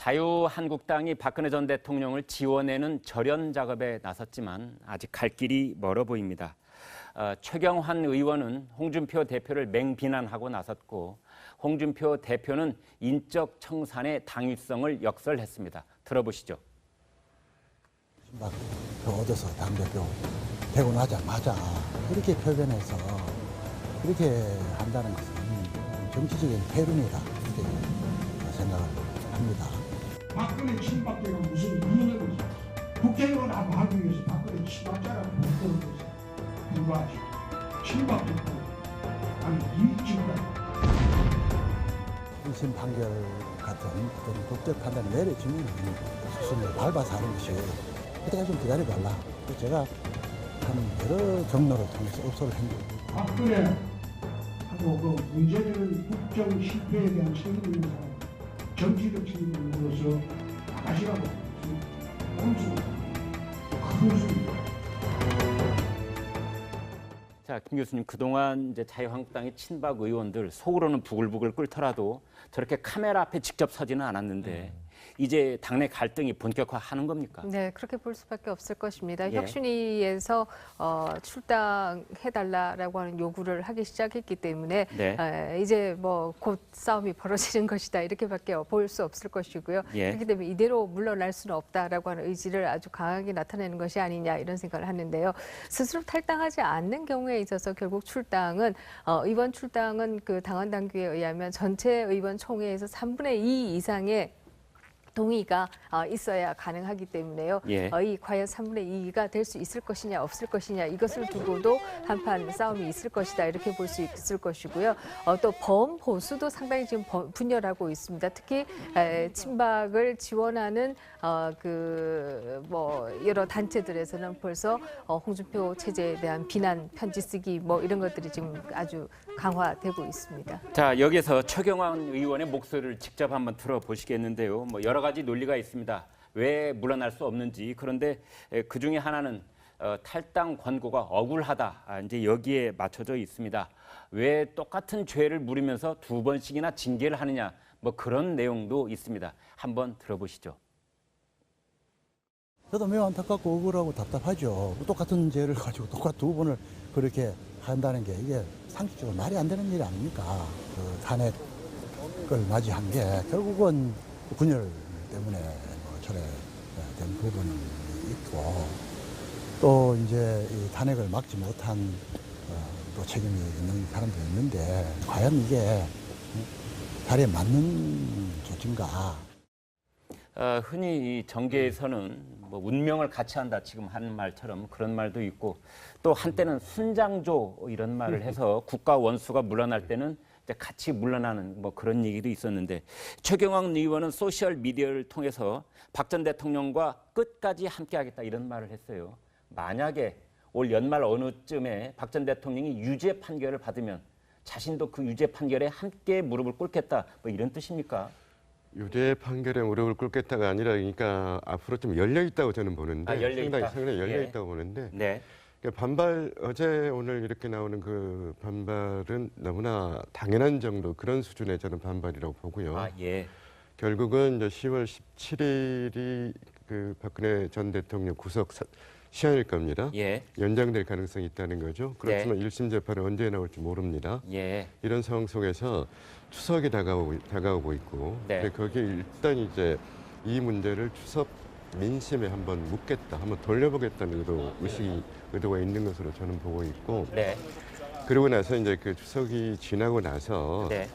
자유한국당이 박근혜 전 대통령을 지원하는 절연 작업에 나섰지만 아직 갈 길이 멀어 보입니다. 어, 최경환 의원은 홍준표 대표를 맹비난하고 나섰고 홍준표 대표는 인적 청산의 당위성을 역설했습니다. 들어보시죠. 막그 얻어서 당대표 되고 나자마자 그렇게 표현해서 그렇게 한다는 것은 정치적인 폐륜이다 이렇게 생각을 합니다. 박근혜 친박계가 무슨 이유는 국회의원 하고 하기 위해서 박근혜 친박자라고 부르는 것에 불과하지. 친박도 아니 이익집단 1심 판결 같은 어떤 국제 판단을 내려주면 수순을 밟아서 하는 것이 그때까지 좀 기다려달라. 그래서 제가 한 여러 경로를 통해서 업소를 한 거예요. 박근혜 하고 그 문제되는 국정 실패에 대한 책임 있는 사람 정치적 책임으로서 나가시라고 큰 자, 김 교수님 그동안 이제 자유한국당의 친박 의원들 속으로는 부글부글 끓더라도 저렇게 카메라 앞에 직접 서지는 않았는데 이제 당내 갈등이 본격화하는 겁니까? 네, 그렇게 볼 수밖에 없을 것입니다. 예. 혁신위에서 어, 출당해달라라고 하는 요구를 하기 시작했기 때문에 네. 에, 이제 뭐 곧 싸움이 벌어지는 것이다 이렇게밖에 볼 수 없을 것이고요. 예. 그렇기 때문에 이대로 물러날 수는 없다라고 하는 의지를 아주 강하게 나타내는 것이 아니냐 이런 생각을 하는데요. 스스로 탈당하지 않는 경우에 있어서 결국 출당은 어, 의원 출당은 그 당원 당규에 의하면 전체 의원 총회에서 3분의 2 이상의 동의가 어, 있어야 가능하기 때문에요. 예. 어, 이 과연 3분의 2가 될 수 있을 것이냐 없을 것이냐 이것을 두고도 한판 싸움이 있을 것이다 이렇게 볼 수 있을 것이고요. 어, 또 범보수도 상당히 지금 범- 분열하고 있습니다. 특히 에, 친박을 지원하는 어, 그뭐 여러 단체들에서는 벌써 어, 홍준표 체제에 대한 비난 편지 쓰기 뭐 이런 것들이 지금 아주 강화되고 있습니다. 자 여기서 최경환 의원의 목소리를 직접 한번 들어보시겠는데요. 뭐 여러 가지 논리가 있습니다. 왜 물러날 수 없는지 그런데 그 중에 하나는 어, 탈당 권고가 억울하다. 아, 이제 여기에 맞춰져 있습니다. 왜 똑같은 죄를 물으면서 두 번씩이나 징계를 하느냐. 뭐 그런 내용도 있습니다. 한번 들어보시죠. 저도 매우 안타깝고 억울하고 답답하죠. 똑같은 죄를 가지고 똑같 두 번을 그렇게 한다는 게 이게 상식적으로 말이 안 되는 일이 아닙니까? 그 탄핵을 맞이한 게 결국은 분열 때문에 뭐 철회된 부분이 있고 또 이제 이 탄핵을 막지 못한 어, 또 책임이 있는 사람도 있는데 과연 이게 자리에 맞는 조치인가? 어, 흔히 이 정계에서는 뭐 운명을 같이 한다 지금 하는 말처럼 그런 말도 있고 또 한때는 순장조 이런 말을 해서 국가 원수가 물러날 때는 같이 물러나는 뭐 그런 얘기도 있었는데 최경환 의원은 소셜 미디어를 통해서 박 전 대통령과 끝까지 함께하겠다 이런 말을 했어요. 만약에 올 연말 어느 쯤에 박 전 대통령이 유죄 판결을 받으면 자신도 그 유죄 판결에 함께 무릎을 꿇겠다 뭐 이런 뜻입니까? 유죄 판결에 무릎을 꿇겠다가 아니라 그러니까 앞으로 좀 열려 있다고 저는 보는데 아, 열려 상당히 있다. 상당히 열려 예. 있다고 보는데 네. 그러니까 반발 어제 오늘 이렇게 나오는 그 반발은 너무나 당연한 정도 그런 수준의 저는 반발이라고 보고요. 아 예. 결국은 이제 10월 17일이 그 박근혜 전 대통령 구속 사- 시한일 겁니다. 예. 연장될 가능성이 있다는 거죠. 그렇지만 일 1심 재판은 언제 나올지 모릅니다. 예. 이런 상황 속에서 추석이 다가오고, 다가오고 있고 네. 근데 거기에 일단 이제 이 문제를 추석 민심에 한번 묻겠다, 한번 돌려보겠다는 의도, 의식이, 의도가 있는 것으로 저는 보고 있고 네. 그러고 나서 이제 그 추석이 지나고 나서 네.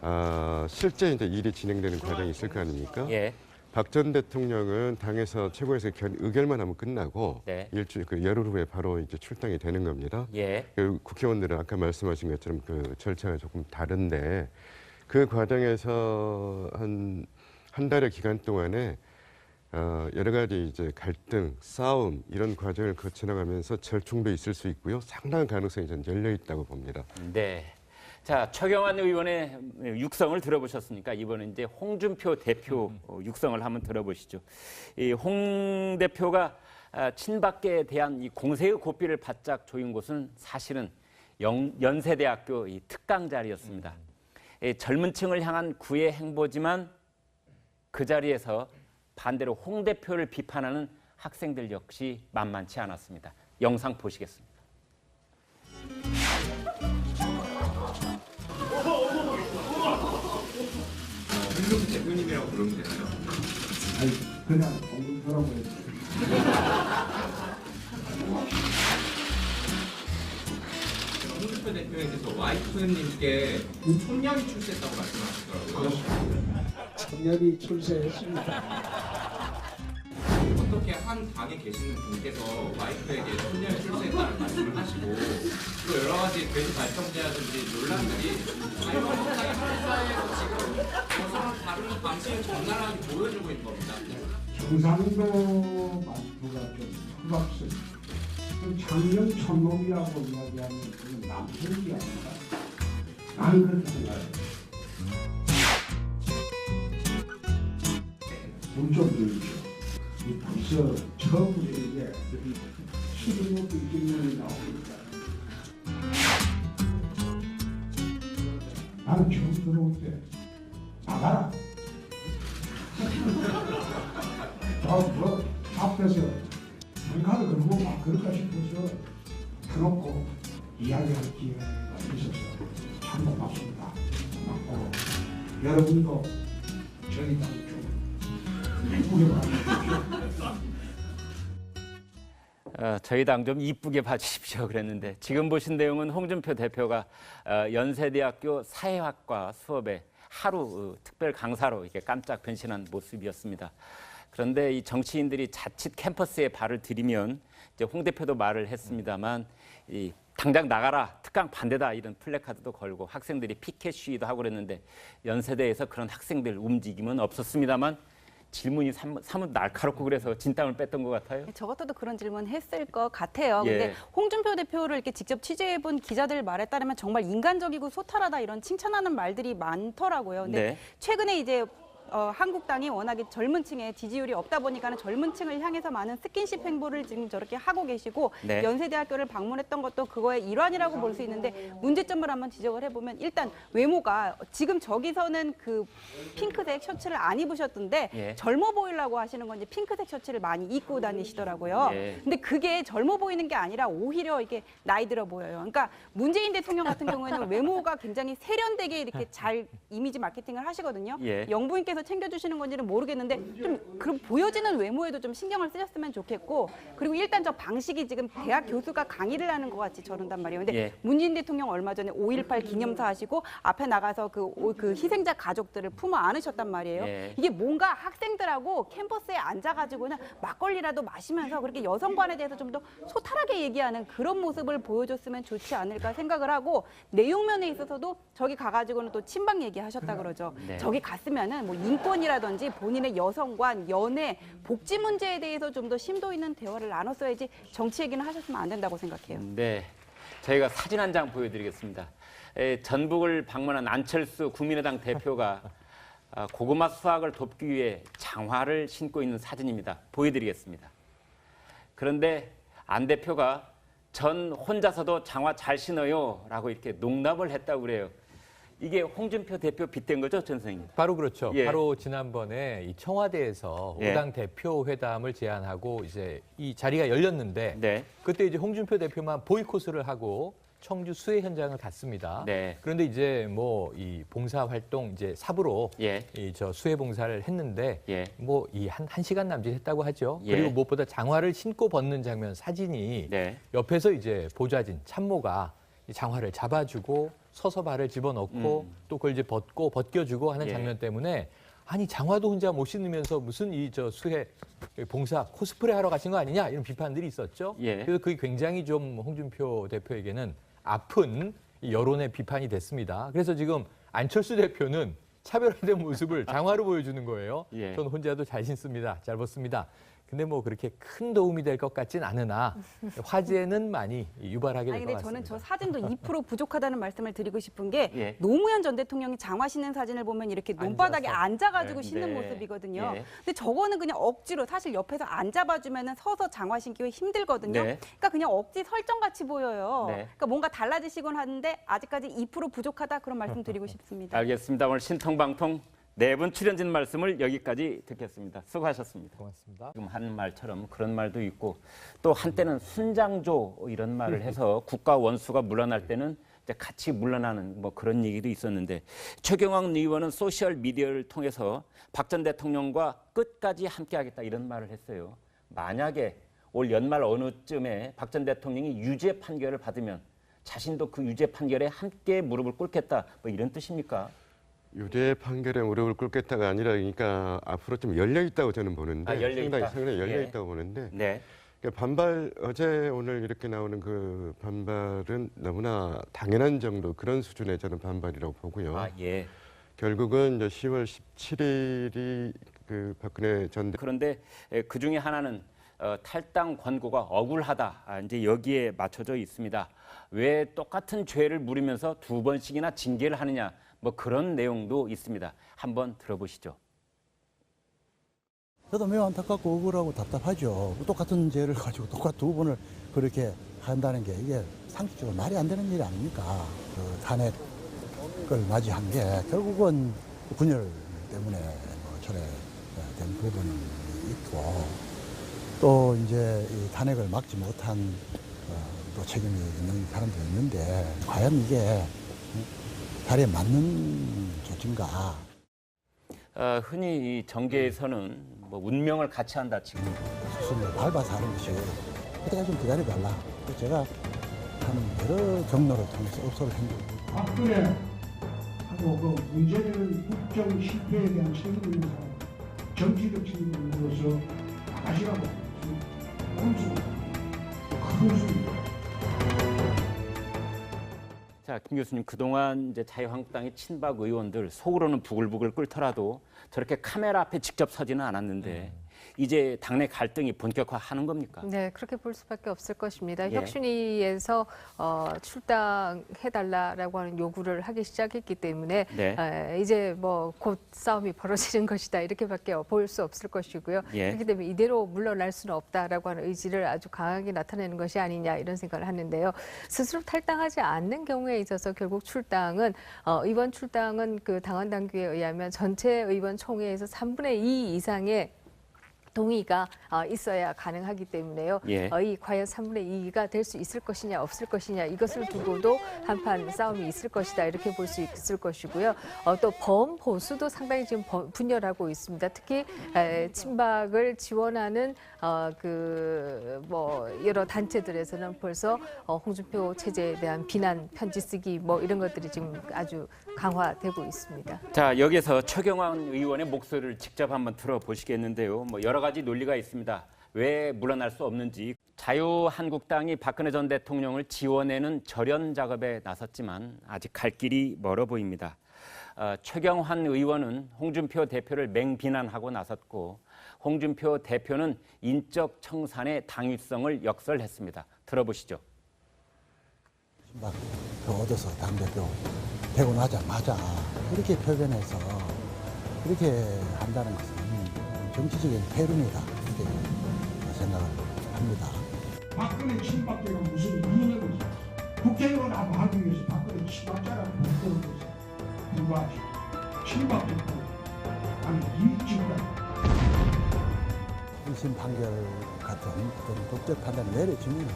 아, 실제 이제 일이 진행되는 과정이 있을 거 아닙니까? 예. 박 전 대통령은 당에서 최고에서 견, 의결만 하면 끝나고 네. 일주일 그 열흘 후에 바로 이제 출당이 되는 겁니다. 예. 그 국회의원들은 아까 말씀하신 것처럼 그 절차가 조금 다른데 그 과정에서 한 한 달의 기간 동안에 어, 여러 가지 이제 갈등, 싸움 이런 과정을 거쳐나가면서 절충도 있을 수 있고요. 상당한 가능성이 전 열려 있다고 봅니다. 네. 자, 최경환 의원의 육성을 들어보셨으니까 이번엔 이제 홍준표 대표 어, 육성을 한번 들어보시죠. 이 홍 대표가 아, 친박계에 대한 이 공세의 고삐를 바짝 조인 곳은 사실은 영, 연세대학교 이 특강 자리였습니다. 이 젊은 층을 향한 구애 행보지만 그 자리에서 반대로 홍 대표를 비판하는 학생들 역시 만만치 않았습니다. 영상 보시겠습니다. 홍준표 대표님이라고 부르면 되나요? 아니 그냥 공부라고 해요. 홍준표 대표에 대해서 와이프님께 촌년이 출세했다고 말씀하시더라고요. 청년이 출세했습니다. 어떻게 한 당에 계시는 분께서 와이프에게 촌년이 출세했다는 말씀을 하시고 또 여러 가지 돼지 발전제라든지 논란들이 자유한국당의 한사회에서 지금 여성을 다루는 방식을 적나라하게 보여주고 있는 겁니다. 경상도 말투가 좀 흑박스. 작년 천놈이라고 이야기하는 그건 남편이 아닌가? 나는 그렇게 생각해. 들죠. 이 벌써 처음으로 이게 수준으로 이기는 나오니까. 나는 처음 들어올 때 나가라. 저뭐 앞에서 평가를 걸고 막 그럴까 싶어서 터놓고 이야기할 기회가 있어서 참 고맙습니다. 고맙고 여러분도 저희 봐주십시오. 어, 저희 당 좀 이쁘게 봐주십시오 그랬는데 지금 보신 내용은 홍준표 대표가 어, 연세대학교 사회학과 수업에 하루 어, 특별 강사로 이렇게 깜짝 변신한 모습이었습니다. 그런데 이 정치인들이 자칫 캠퍼스에 발을 들이면 이제 홍 대표도 말을 했습니다만 이 당장 나가라 특강 반대다 이런 플래카드도 걸고 학생들이 피켓 시위도 하고 그랬는데 연세대에서 그런 학생들 움직임은 없었습니다만 질문이 참- 사뭇 날카롭고 그래서 진땀을 뺐던 것 같아요. 저 같아도 그런 질문 했을 것 같아요. 예. 근데 홍준표 대표를 이렇게 직접 취재해본 기자들 말에 따르면 정말 인간적이고 소탈하다 이런 칭찬하는 말들이 많더라고요. 근데 네. 최근에 이제 어, 한국당이 워낙에 젊은 층에 지지율이 없다 보니까는 젊은 층을 향해서 많은 스킨십 행보를 지금 저렇게 하고 계시고 네. 연세대학교를 방문했던 것도 그거의 일환이라고 볼 수 있는데 문제점을 한번 지적을 해보면 일단 외모가 지금 저기서는 그 핑크색 셔츠를 안 입으셨던데 예. 젊어 보이려고 하시는 건지 핑크색 셔츠를 많이 입고 다니시더라고요. 예. 근데 그게 젊어 보이는 게 아니라 오히려 이게 나이 들어 보여요. 그러니까 문재인 대통령 같은 경우에는 외모가 굉장히 세련되게 이렇게 잘 이미지 마케팅을 하시거든요. 예. 영부인께서 챙겨주시는 건지는 모르겠는데 좀 그런 보여지는 외모에도 좀 신경을 쓰셨으면 좋겠고 그리고 일단 저 방식이 지금 대학 교수가 강의를 하는 것 같이 저런단 말이에요. 근데 예. 문재인 대통령 얼마 전에 5.18 기념사 하시고 앞에 나가서 그, 오- 그 희생자 가족들을 품어 안으셨단 말이에요. 예. 이게 뭔가 학생들하고 캠퍼스에 앉아가지고 그냥 막걸리라도 마시면서 그렇게 여성관에 대해서 좀 더 소탈하게 얘기하는 그런 모습을 보여줬으면 좋지 않을까 생각을 하고 내용면에 있어서도 저기 가가지고는 또 친박 얘기하셨다 그러죠. 네. 저기 갔으면은 뭐 인권이라든지 본인의 여성관, 연애, 복지 문제에 대해서 좀 더 심도 있는 대화를 나눴어야지 정치 얘기는 하셨으면 안 된다고 생각해요. 네, 저희가 사진 한 장 보여드리겠습니다. 에, 전북을 방문한 안철수 국민의당 대표가 아, 고구마 수확을 돕기 위해 장화를 신고 있는 사진입니다. 보여드리겠습니다. 그런데 안 대표가 전 혼자서도 장화 잘 신어요 라고 이렇게 농담을 했다고 그래요. 이게 홍준표 대표 빗댄 거죠, 전 선생님? 바로 그렇죠. 예. 바로 지난번에 이 청와대에서 예. 오당 대표 회담을 제안하고 이제 이 자리가 열렸는데 네, 그때 이제 홍준표 대표만 보이콧을 하고 청주 수해 현장을 갔습니다. 네, 그런데 이제 뭐 이 봉사 활동 이제 사부로 예, 이저 수해 봉사를 했는데 예, 뭐이 한 한 시간 남짓 했다고 하죠. 예. 그리고 무엇보다 장화를 신고 벗는 장면 사진이 네, 옆에서 이제 보좌진 참모가 이 장화를 잡아주고 서서 발을 집어넣고 음. 또 그걸 이제 벗고 벗겨주고 하는 예. 장면 때문에 아니 장화도 혼자 못 신으면서 무슨 이 저 수해 봉사 코스프레 하러 가신 거 아니냐 이런 비판들이 있었죠. 예. 그래서 그게 굉장히 좀 홍준표 대표에게는 아픈 이 여론의 비판이 됐습니다. 그래서 지금 안철수 대표는 차별화된 모습을 장화로 보여주는 거예요. 예. 전 혼자도 잘 신습니다. 잘 벗습니다. 근데 뭐 그렇게 큰 도움이 될 것 같진 않으나 화제는 많이 유발하게 될 것 같습니다. 저는 저 사진도 2% 부족하다는 말씀을 드리고 싶은 게 예. 노무현 전 대통령이 장화 신는 사진을 보면 이렇게 논바닥에 앉아서. 앉아가지고 네. 신는 네. 모습이거든요. 예. 근데 저거는 그냥 억지로 사실 옆에서 안 잡아주면은 서서 장화 신기 힘들거든요. 네. 그러니까 그냥 억지 설정 같이 보여요. 네. 그러니까 뭔가 달라지시곤 하는데 아직까지 2% 부족하다 그런 말씀 드리고 싶습니다. 알겠습니다. 오늘 신통 방통 네 분 출연진 말씀을 여기까지 듣겠습니다. 수고하셨습니다. 고맙습니다. 지금 한 말처럼 그런 말도 있고 또 한때는 순장조 이런 말을 해서 국가 원수가 물러날 때는 같이 물러나는 뭐 그런 얘기도 있었는데 최경환 의원은 소셜 미디어를 통해서 박 전 대통령과 끝까지 함께하겠다 이런 말을 했어요. 만약에 올 연말 어느 쯤에 박 전 대통령이 유죄 판결을 받으면 자신도 그 유죄 판결에 함께 무릎을 꿇겠다 뭐 이런 뜻입니까? 유죄 판결에 무릎을 꿇겠다가 아니라 그러니까 앞으로 좀 열려 있다고 저는 보는데 아, 열려 상당히 있다. 상당히 열려 예. 있다고 보는데 네. 그러니까 반발 어제 오늘 이렇게 나오는 그 반발은 너무나 당연한 정도 그런 수준의 저는 반발이라고 보고요. 아 예. 결국은 이제 10월 17일이 그 박근혜 전 대- 그런데 그 중에 하나는 어, 탈당 권고가 억울하다. 아, 이제 여기에 맞춰져 있습니다. 왜 똑같은 죄를 물으면서 두 번씩이나 징계를 하느냐. 뭐 그런 내용도 있습니다. 한번 들어보시죠. 저도 매우 안타깝고 억울하고 답답하죠. 똑같은 죄를 가지고 똑같 두 번을 그렇게 한다는 게 이게 상식적으로 말이 안 되는 일이 아닙니까? 그 탄핵을 맞이한 게 결국은 분열 때문에 뭐 철회된 부분이 있고 또 이제 이 탄핵을 막지 못한 어, 또 책임이 있는 사람도 있는데 과연 이게 자리에 맞는 조치인가? 어, 흔히 이 정계에서는 뭐 운명을 같이 한다 지금 수순을 밟아서 하는 것이 그때까지 좀 기다려달라. 그래서 제가 한 여러 경로를 통해서 업소를 한 거고 박근혜 하고 그 문재인 국정 실패에 대한 책임을 정치적 책임을 물어서 나가시라고 원수, 큰수 자, 김 교수님 그동안 이제 자유한국당의 친박 의원들 속으로는 부글부글 끓더라도 저렇게 카메라 앞에 직접 서지는 않았는데 이제 당내 갈등이 본격화하는 겁니까? 네, 그렇게 볼 수밖에 없을 것입니다. 예. 혁신위에서 어, 출당해달라라고 하는 요구를 하기 시작했기 때문에 네. 에, 이제 뭐 곧 싸움이 벌어지는 것이다 이렇게밖에 볼 수 없을 것이고요. 예. 그렇기 때문에 이대로 물러날 수는 없다라고 하는 의지를 아주 강하게 나타내는 것이 아니냐 이런 생각을 하는데요. 스스로 탈당하지 않는 경우에 있어서 결국 출당은 어, 의원 출당은 그 당원 당규에 의하면 전체 의원 총회에서 3분의 2 이상의 동의가 어, 있어야 가능하기 때문에요. 예. 어, 이 과연 3분의 2가 될 수 있을 것이냐 없을 것이냐 이것을 두고도 한판 싸움이 있을 것이다 이렇게 볼 수 있을 것이고요. 어, 또 범보수도 상당히 지금 번- 분열하고 있습니다. 특히 에, 친박을 지원하는 어, 그뭐 여러 단체들에서는 벌써 어, 홍준표 체제에 대한 비난 편지 쓰기 뭐 이런 것들이 지금 아주 강화되고 있습니다. 자 여기서 최경환 의원의 목소리를 직접 한번 들어보시겠는데요. 뭐 여러 가지 논리가 있습니다. 왜 물러날 수 없는지 자유한국당이 박근혜 전 대통령을 지원하는 절연 작업에 나섰지만 아직 갈 길이 멀어 보입니다. 어, 최경환 의원은 홍준표 대표를 맹비난하고 나섰고 홍준표 대표는 인적 청산의 당위성을 역설했습니다. 들어보시죠. 막그 얻어서 당대표 되고 나자마자 그렇게 표현해서 그렇게 한다는 것은 정치적인 폐륜이다 이렇게 생각을 합니다. 박근혜 친박계가 무슨 이유는 거지? 국회의원 하고 하기 위해서 박근혜 친박자라고 부르는 거지. 불과하지. 친박계 아니 이익집단. 1심 판결 같은 어떤 법적 판단을 내려주면